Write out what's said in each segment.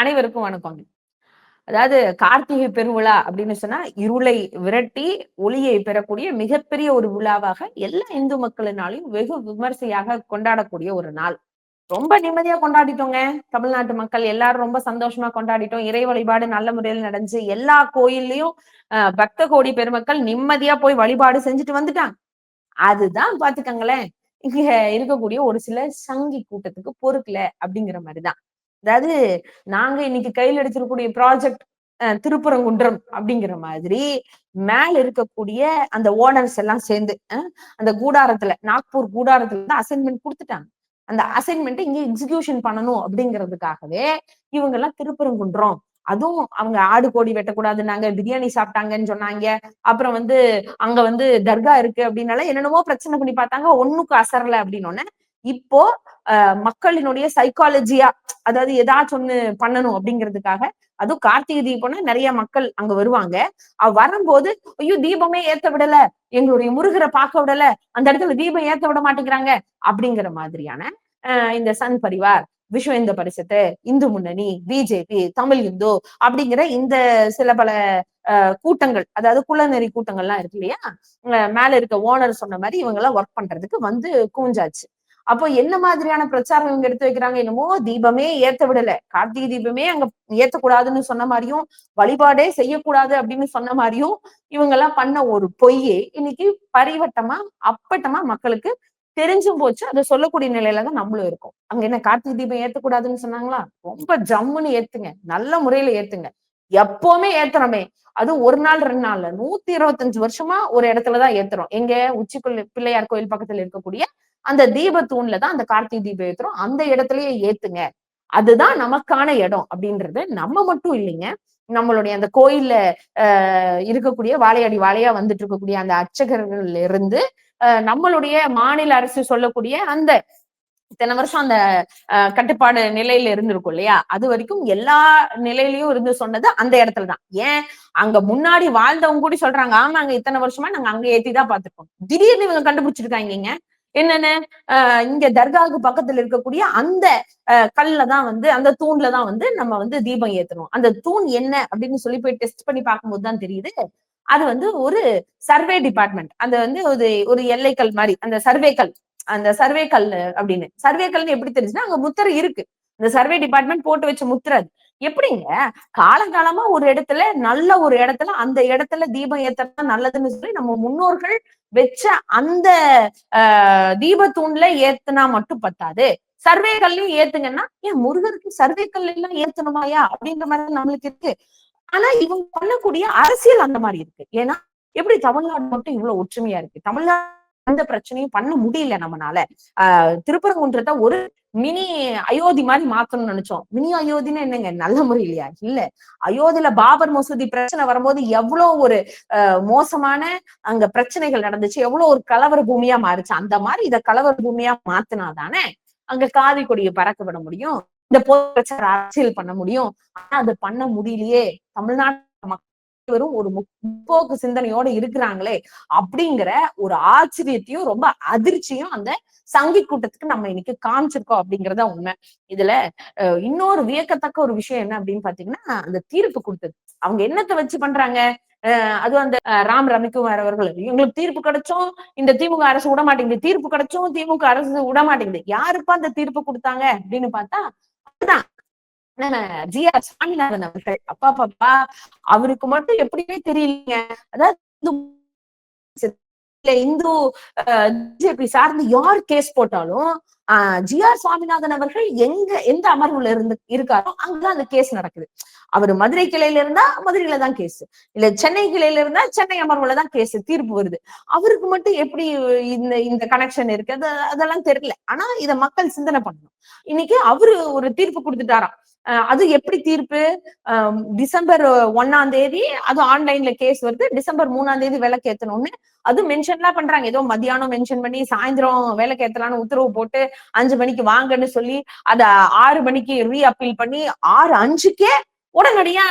அனைவருக்கும் வணக்கங்க அதாவது கார்த்திகை பெருவிழா அப்படின்னு சொன்னா இருளை விரட்டி ஒளியை பெறக்கூடிய மிகப்பெரிய ஒரு விழாவாக எல்லா இந்து மக்களினாலையும் வெகு விமர்சையாக கொண்டாடக்கூடிய ஒரு நாள். ரொம்ப நிம்மதியா கொண்டாடிட்டோங்க. தமிழ்நாட்டு மக்கள் எல்லாரும் ரொம்ப சந்தோஷமா கொண்டாடிட்டோம். இறை வழிபாடு நல்ல முறையில் நடந்துச்சு எல்லா கோயில்லையும் பக்த கோடி பெருமக்கள் நிம்மதியா போய் வழிபாடு செஞ்சுட்டு வந்துட்டாங்க. அதுதான் பாத்துக்கங்களேன். இங்க இருக்கக்கூடிய ஒரு சில சங்கி கூட்டத்துக்கு பொறுக்கல அப்படிங்கிற மாதிரிதான். அதாவது நாங்க இன்னைக்கு கையில் எடுத்திருக்கக்கூடிய ப்ராஜெக்ட் திருப்பரங்குன்றம் அப்படிங்கிற மாதிரி மேல இருக்கக்கூடிய அந்த ஓனர்ஸ் எல்லாம் சேர்ந்து அந்த கூடாரத்துல நாக்பூர் கூடாரத்துல தான் அசைன்மெண்ட் கொடுத்துட்டாங்க. அந்த அசைன்மெண்ட் இங்க எக்ஸிகியூஷன் பண்ணணும் அப்படிங்கிறதுக்காகவே இவங்க எல்லாம் திருப்பரங்குன்றம். அதுவும் அவங்க ஆடு கோடி வெட்டக்கூடாதுன்னாங்க பிரியாணி சாப்பிட்டாங்கன்னு சொன்னாங்க. அப்புறம் வந்து அங்க வந்து தர்கா இருக்கு அப்படின்னால என்னென்னமோ பிரச்சனை பண்ணி பார்த்தாங்க ஒண்ணுக்கு அசரல அப்படின்னு இப்போ அஹ், மக்களினுடைய சைக்காலஜியா அதாவது ஏதாச்சும் ஒண்ணு பண்ணணும் அப்படிங்கிறதுக்காக அதுவும் கார்த்திகை தீபம்னா நிறைய மக்கள் அங்க வருவாங்க. அவ வரும்போது ஐயோ தீபமே ஏத்த விடல எங்களுடைய முருகரை பார்க்க விடல அந்த இடத்துல தீபம் ஏத்த விட மாட்டேங்கிறாங்க அப்படிங்கிற மாதிரியான இந்த சன் பரிவார் விஸ்வ இந்து பரிசத்து இந்து முன்னணி பிஜேபி தமிழ் இந்து அப்படிங்கிற இந்த சில பல கூட்டங்கள் அதாவது குலநெறி கூட்டங்கள்லாம் இருக்கு இல்லையா? மேல இருக்க ஓனர் சொன்ன மாதிரி இவங்க எல்லாம் ஒர்க் பண்றதுக்கு வந்து கூஞ்சாச்சு. அப்போ என்ன மாதிரியான பிரச்சாரம் இவங்க எடுத்து வைக்கிறாங்க என்னமோ தீபமே ஏத்த விடல. கார்த்திகை தீபமே அங்க ஏத்தக்கூடாதுன்னு சொன்ன மாதிரியும் வழிபாடே செய்யக்கூடாது அப்படின்னு சொன்ன மாதிரியும் இவங்க எல்லாம் பண்ண ஒரு பொய்யே இன்னைக்கு பரிவட்டமா அப்பட்டமா மக்களுக்கு தெரிஞ்சும் போச்சு. அதை சொல்லக்கூடிய நிலையில தான் நம்மளும் இருக்கும். அங்க என்ன கார்த்திகை தீபம் ஏத்தக்கூடாதுன்னு சொன்னாங்களா? ரொம்ப ஜம்முன்னு ஏத்துங்க. நல்ல முறையில ஏத்துங்க. எப்பவுமே ஏத்துறோமே. அது ஒரு நாள் ரெண்டு நாள்ல. நூத்தி இருபத்தஞ்சு வருஷமா ஒரு இடத்துலதான் ஏத்துறோம். எங்க உச்சிக்குள்ள பிள்ளையார் கோயில் பக்கத்துல இருக்கக்கூடிய அந்த தீப தூண்ல தான் அந்த கார்த்திகை தீபம் ஏத்துறோம். அந்த இடத்துலயே ஏத்துங்க. அதுதான் நமக்கான இடம் அப்படின்றது. நம்ம மட்டும் இல்லைங்க. நம்மளுடைய அந்த கோயில்ல ஆஹ் இருக்கக்கூடிய வாழையடி வாழையா வந்துட்டு இருக்கக்கூடிய அந்த அர்ச்சகர்கள்ல இருந்து ஆஹ் நம்மளுடைய மாநில அரசு சொல்லக்கூடிய அந்த இத்தனை வருஷம் அந்த கட்டுப்பாடு நிலையில இருந்திருக்கும் இல்லையா? அது வரைக்கும் எல்லா நிலையிலயும் இருந்து சொன்னது அந்த இடத்துலதான் ஏன்? அங்க முன்னாடி வாழ்ந்தவங்க கூட சொல்றாங்க ஆமாங்க இத்தனை வருஷமா நாங்க அங்க ஏத்திதான் பாத்துருக்கோம் திடீர்னு இவங்க கண்டுபிடிச்சிருக்காங்க என்னென்ன? ஆஹ் இங்க தர்காவுக்கு பக்கத்துல இருக்கக்கூடிய அந்த கல்ல தான் வந்து அந்த தூண்ல தான் வந்து நம்ம வந்து தீபம் ஏத்தணும். அந்த தூண் என்ன அப்படின்னு சொல்லி போய் டெஸ்ட் பண்ணி பார்க்கும்போது தான் தெரியுது. அது வந்து ஒரு சர்வே டிபார்ட்மெண்ட் அந்த வந்து ஒரு ஒரு எல்லைக்கல் மாதிரி. அந்த சர்வேக்கல் அந்த சர்வே கல் அப்படின்னு. சர்வே கல்னு எப்படி தெரிஞ்சுன்னா அங்க முத்திரை இருக்கு. இந்த சர்வே டிபார்ட்மெண்ட் போட்டு வச்ச முத்திரை எப்படிங்க? காலங்காலமா ஒரு இடத்துல நல்ல ஒரு இடத்துல அந்த இடத்துல தீபம் ஏத்தனா நல்லதுன்னு சொல்லி நம்ம முன்னோர்கள் வச்ச அந்த ஆஹ் தீபத்தூண்ல ஏத்துனா மட்டும் பத்தாது. சர்வே கல்லையும் ஏத்துங்கன்னா ஏன் முருகருக்கு சர்வே எல்லாம் ஏத்தணுமாயா அப்படின்ற மாதிரி நம்மளுக்கு இருக்கு. ஆனா இவங்க பண்ணக்கூடிய அரசியல் அந்த மாதிரி இருக்கு. ஏன்னா எப்படி தமிழ்நாடு மட்டும் இவ்வளவு ஒற்றுமையா இருக்கு? தமிழ்நாடு எந்த பிரச்சனையும் பண்ண முடியல நம்மனால. ஆஹ் திருப்பரங்குன்றத்தை ஒரு மினி அயோத்தி மாதிரி மாத்தணும்னு நினைச்சோம். மினி அயோத்தின்னு என்னங்க? நல்ல முறையிலையா? இல்ல. அயோத்தியில பாபர் மசூதி பிரச்சனை வரும்போது எவ்வளவு ஒரு மோசமான அங்க பிரச்சனைகள் நடந்துச்சு. எவ்வளவு ஒரு கலவர பூமியா மாறுச்சு. அந்த மாதிரி இத கலவர பூமியா மாத்தினாதானே அங்க காவி கொடியை பறக்க விட முடியும். இந்த பொது பிரச்சார அரசியல் பண்ண முடியும். ஆனா அது பண்ண முடியலையே. தமிழ்நாட்டு மக்கள் ஒரு முற்போக்கு சிந்தனையோட இருக்கிறாங்களே அப்படிங்கிற ஒரு ஆச்சரியத்தையும் ரொம்ப அதிர்ச்சியும் அந்த சங்கி கூட்டத்துக்கு நம்ம இன்னைக்கு காமிச்சிருக்கோம் அப்படிங்கறத உண்மை. இதுல இன்னொரு வியக்கத்தக்க ஒரு விஷயம் என்ன அப்படின்னு பாத்தீங்கன்னா அந்த தீர்ப்பு கொடுத்தது. அவங்க என்னத்தை வச்சு பண்றாங்க? அஹ், அந்த ராம் ரமிக்குமார் அவர்கள் இவங்களுக்கு தீர்ப்பு கிடைச்சோம் இந்த திமுக அரசு விட மாட்டேங்குது. தீர்ப்பு கிடைச்சும் திமுக அரசு விட மாட்டேங்குது. யாருப்பா அந்த தீர்ப்பு கொடுத்தாங்க அப்படின்னு பார்த்தா அதுதான். ஜி ஆர் சாமிநாதன் அவர்கள் அப்பா பாப்பா அவருக்கு மட்டும் எப்படியுமே தெரியலீங்க. அதாவது இந்து பிஜேபி சார்ந்து யார் கேஸ் போட்டாலும் ஜி ஆர் சுவாமிநாதன் அவர்கள் எங்க எந்த அமர்வுல இருந்து இருக்காரோ அங்கதான் அந்த கேஸ் நடக்குது. அவர் மதுரை கிளையில இருந்தா மதுரையில தான் கேஸ். இல்ல சென்னை கிளையில இருந்தா சென்னை அமர்வுல தான் கேஸ் தீர்ப்பு வருது. அவருக்கு மட்டும் எப்படி இந்த இந்த கனெக்ஷன் இருக்கு? அது அதெல்லாம் தெரியல. ஆனா இத மக்கள் சிந்தனை பண்ணணும். இன்னைக்கு அவரு ஒரு தீர்ப்பு கொடுத்துட்டாராம். அது எப்படி தீர்ப்பு? டிசம்பர் ஒன்னாம் தேதி அது ஆன்லைன்ல கேஸ் வருது. டிசம்பர் மூணாம் தேதி விளக்கு ஏத்தணும்னு அது மென்ஷன்லாம் பண்றாங்க. ஏதோ மதியானம் மென்ஷன் பண்ணி சாயந்தரம் விளக்கு ஏத்தலாம்னு உத்தரவு போட்டு அஞ்சு மணிக்கு வாங்கன்னு சொல்லி அத ஆறு மணிக்கு ரீ அப்பீல் பண்ணி ஆறு அஞ்சுக்கே உடனடியா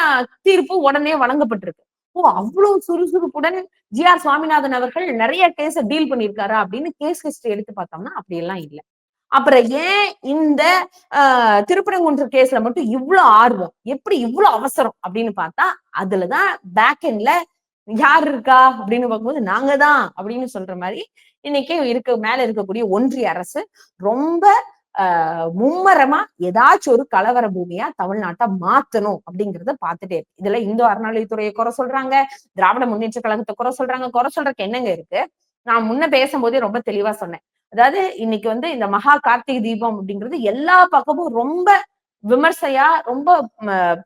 தீர்ப்பு உடனே வழங்கப்பட்டிருக்கு. ஓ அவ்வளவு சுறுசுறுப்புடன் ஜி ஆர் சுவாமிநாதன் அவர்கள் நிறைய கேஸ டீல் பண்ணிருக்காரா அப்படின்னு கேஸ் ஹிஸ்டரி எடுத்து பார்த்தோம்னா அப்படியெல்லாம் இல்லை இல்ல. அப்புறம் ஏன் இந்த ஆஹ் திருப்பரங்குன்ற கேஸ்ல மட்டும் இவ்வளவு ஆர்வம்? எப்படி இவ்வளவு அவசரம்? அப்படின்னு பார்த்தா அதுலதான் பேக் எண்ட்ல யார் இருக்கா? அப்படின்னு பார்க்கும்போது நாங்க தான் அப்படின்னு சொல்ற மாதிரி இன்னைக்கு இருக்க மேல இருக்கக்கூடிய ஒன்றிய அரசு ரொம்ப ஆஹ் மும்மரமா ஏதாச்சும் ஒரு கலவர பூமியா தமிழ்நாட்டை மாத்தணும் அப்படிங்கறத பாத்துட்டே இருக்கு. இதுல இந்து அறநிலையத்துறையை குறை சொல்றாங்க திராவிட முன்னேற்ற கழகத்தை குறை சொல்றாங்க. குறை சொல்றதுக்கு என்னங்க இருக்கு? நான் முன்ன பேசும்போதே ரொம்ப தெளிவா சொன்னேன். அதாவது இன்னைக்கு வந்து இந்த மகா கார்த்திகை தீபம் அப்படிங்கிறது எல்லா பக்கமும் ரொம்ப விமர்சையா ரொம்ப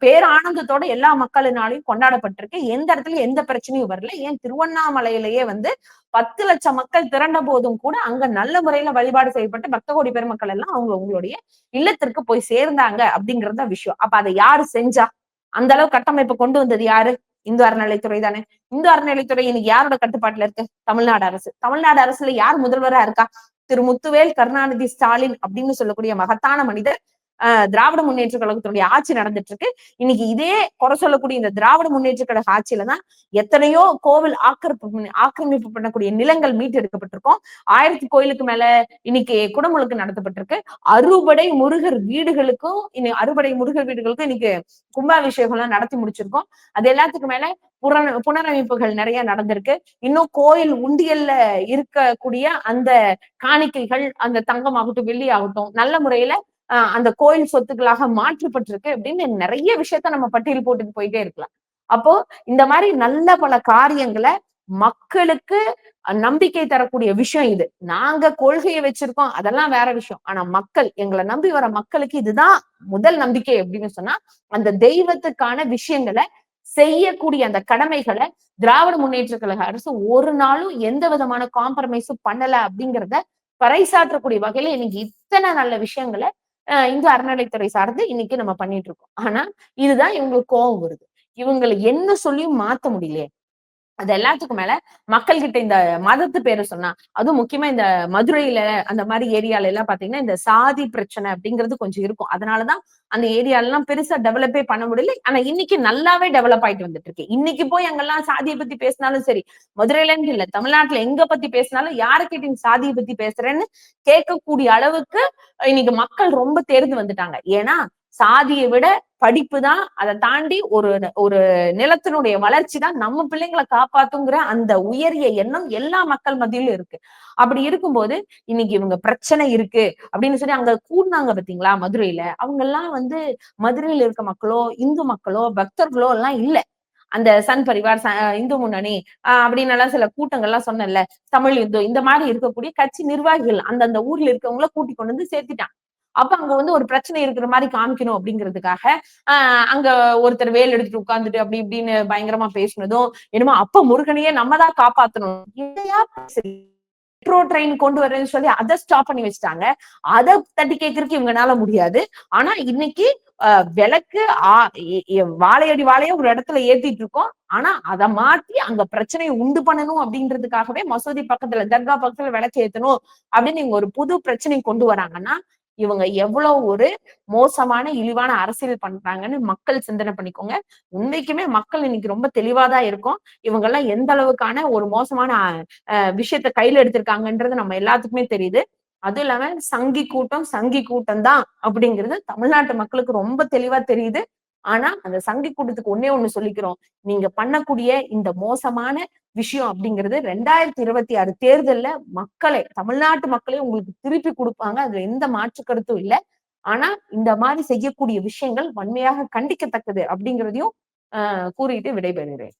பேரானந்தத்தோட எல்லா மக்களினாலையும் கொண்டாடப்பட்டிருக்கு. எந்த இடத்துல எந்த பிரச்சனையும் வரல. ஏன் திருவண்ணாமலையிலேயே வந்து பத்து லட்சம் மக்கள் திரண்ட போதும் கூட அங்க நல்ல முறையில வழிபாடு செய்யப்பட்டு பக்த கோடி பெருமக்கள் எல்லாம் அவங்க உங்களுடைய இல்லத்திற்கு போய் சேர்ந்தாங்க அப்படிங்கறத விஷயம். அப்ப அதை யாரு செஞ்சா? அந்த அளவு கட்டமைப்பு கொண்டு வந்தது யாரு? இந்து அறநிலைத்துறை தானே. இந்து அறநிலைத்துறை இன்னைக்கு யாரோட கட்டுப்பாட்டுல இருக்கு? தமிழ்நாடு அரசு. தமிழ்நாடு அரசுல யார் முதல்வரா இருக்கா? திரு முத்துவேல் கருணாநிதி ஸ்டாலின் அப்படின்னு சொல்லக்கூடிய மகத்தான மனிதர் திராவிட முன்னேற்ற கழகத்தினுடைய ஆட்சி நடந்துட்டு இருக்கு இன்னைக்கு இதே குறை சொல்லக்கூடிய இந்த திராவிட முன்னேற்ற கழக ஆட்சியில தான் எத்தனையோ கோவில் ஆக்கிரமிப்பு ஆக்கிரமிப்பு பண்ணக்கூடிய நிலங்கள் மீட்டு எடுக்கப்பட்டிருக்கோம் ஆயிரத்தி கோயிலுக்கு மேல இன்னைக்கு குடமுழுக்கு நடத்தப்பட்டிருக்கு. அறுபடை முருகர் வீடுகளுக்கும் இன்னைக்கு அறுபடை முருகர் வீடுகளுக்கும் இன்னைக்கு கும்பாபிஷேகம் எல்லாம் நடத்தி முடிச்சிருக்கோம். அது எல்லாத்துக்கும் மேல புற புனரமைப்புகள் நிறைய நடந்திருக்கு. இன்னும் கோயில் உண்டியல்ல இருக்கக்கூடிய அந்த காணிக்கைகள் அந்த தங்கம் ஆகட்டும் வெள்ளி ஆகட்டும் நல்ல முறையில அந்த கோயில் சொத்துக்களாக மாற்றப்பட்டிருக்கு அப்படின்னு நிறைய விஷயத்த நம்ம பட்டியல் போட்டுட்டு போயிட்டே இருக்கலாம். அப்போ இந்த மாதிரி நல்ல பல காரியங்களை மக்களுக்கு நம்பிக்கை தரக்கூடிய விஷயம் இது. நாங்க கொள்கையை வச்சிருக்கோம் அதெல்லாம் வேற விஷயம். ஆனா மக்கள் எங்களை நம்பி வர மக்களுக்கு இதுதான் முதல் நம்பிக்கை அப்படின்னு சொன்னா அந்த தெய்வத்துக்கான விஷயங்களை செய்யக்கூடிய அந்த கடமைகளை திராவிட முன்னேற்ற கழக அரசு ஒரு நாளும் எந்த விதமான காம்ப்ரமைஸும் பண்ணல அப்படிங்கிறத பறைசாற்றக்கூடிய வகையில இன்னைக்கு இத்தனை நல்ல விஷயங்களை இந்து அறநிலைத்துறை சார்ந்து இன்னைக்கு நம்ம பண்ணிட்டு இருக்கோம். ஆனா இதுதான் இவங்களுக்கு கோபம் வருது. இவங்களை என்ன சொல்லியும் மாத்த முடியலையே. அது எல்லாத்துக்கும் மேல மக்கள் கிட்ட இந்த மதத்து பேரை சொன்னா அதுவும் முக்கியமா இந்த மதுரையில அந்த மாதிரி ஏரியால எல்லாம் பாத்தீங்கன்னா இந்த சாதி பிரச்சனை அப்படிங்கிறது கொஞ்சம் இருக்கும். அதனாலதான் அந்த ஏரியால எல்லாம் பெருசா டெவலப்பே பண்ண முடியல. ஆனா இன்னைக்கு நல்லாவே டெவலப் ஆயிட்டு வந்துட்டு இருக்கு. இன்னைக்கு போய் அங்கெல்லாம் சாதியை பத்தி பேசினாலும் சரி மதுரையிலன்னு இல்ல தமிழ்நாட்டுல எங்க பத்தி பேசினாலும் யாருக்கிட்ட நீ சாதியை பத்தி பேசுறேன்னு கேட்கக்கூடிய அளவுக்கு இன்னைக்கு மக்கள் ரொம்ப தேர்ந்து வந்துட்டாங்க. ஏன்னா சாதியை விட படிப்பு தான் அதை தாண்டி ஒரு ஒரு நிலத்தினுடைய வளர்ச்சி தான் நம்ம பிள்ளைங்களை காப்பாத்துங்கிற அந்த உயரிய எண்ணம் எல்லா மக்கள் மத்தியிலும் இருக்கு. அப்படி இருக்கும்போது இன்னைக்கு இவங்க பிரச்சனை இருக்கு அப்படின்னு சொல்லி அங்க கூடினாங்க பாத்தீங்களா மதுரையில. அவங்க எல்லாம் வந்து மதுரையில இருக்க மக்களோ இந்து மக்களோ பக்தர்களோ எல்லாம் இல்ல. அந்த சன் பரிவார் இந்து முன்னணி ஆஹ் அப்படின்னு எல்லாம் சில கூட்டங்கள்லாம் சொன்னல தமிழ் இந்து இந்த மாதிரி இருக்கக்கூடிய கட்சி நிர்வாகிகள் அந்தந்த ஊர்ல இருக்கவங்கள கூட்டி கொண்டு வந்து சேர்த்துட்டான் அப்ப அங்க வந்து ஒரு பிரச்சனை இருக்கிற மாதிரி காமிக்கணும் அப்படிங்கிறதுக்காக ஆஹ் அங்க ஒருத்தர் வேல் எடுத்துட்டு உட்கார்ந்துட்டு அப்படி இப்படின்னு பயங்கரமா பேசினதும் என்னமோ அப்ப முருகனையே நம்ம தான் காப்பாத்தணும். இதையா மெட்ரோ ட்ரெயின் கொண்டு வரேன்னு சொல்லி அதை ஸ்டாப் பண்ணி வச்சுட்டாங்க. அதை தட்டி கேட்கறதுக்கு இவங்கனால முடியாது. ஆனா இன்னைக்கு விளக்கு வாழையடி வாழைய ஒரு இடத்துல ஏத்திட்டு இருக்கோம். ஆனா அதை மாத்தி அங்க பிரச்சனையை உண்டு பண்ணணும் அப்படின்றதுக்காகவே மசூதி பக்கத்துல தர்கா பக்கத்துல விளக்கு ஏத்தணும் அப்படின்னு இவங்க ஒரு புது பிரச்சனை கொண்டு வராங்கன்னா இவங்க எவ்வளவு ஒரு மோசமான இழிவான அரசியல் பண்றாங்கன்னு மக்கள் சிந்தனை பண்ணிக்கோங்க. உண்மைக்குமே மக்கள் இன்னைக்கு ரொம்ப தெளிவாதான் இருக்கும். இவங்க எல்லாம் எந்த அளவுக்கான ஒரு மோசமான விஷயத்த கையில எடுத்திருக்காங்கன்றது நம்ம எல்லாத்துக்குமே தெரியுது. அதுவும் இல்லாம சங்கி கூட்டம் சங்கி கூட்டம் தான் அப்படிங்கிறது தமிழ்நாட்டு மக்களுக்கு ரொம்ப தெளிவா தெரியுது. ஆனா அந்த சங்கி கூட்டத்துக்கு ஒன்னே ஒண்ணு சொல்லிக்கிறோம். நீங்க பண்ணக்கூடிய இந்த மோசமான விஷயம் அப்படிங்கிறது ரெண்டாயிரத்தி இருபத்தி ஆறு தேர்தல்ல மக்களை தமிழ்நாட்டு மக்களே உங்களுக்கு திருப்பி கொடுப்பாங்க. அதுல எந்த மாற்று கருத்தும் இல்லை. ஆனா இந்த மாதிரி செய்யக்கூடிய விஷயங்கள் வன்மையாக கண்டிக்கத்தக்கது அப்படிங்கிறதையும் ஆஹ் கூறிட்டு விடைபெறுகிறேன்.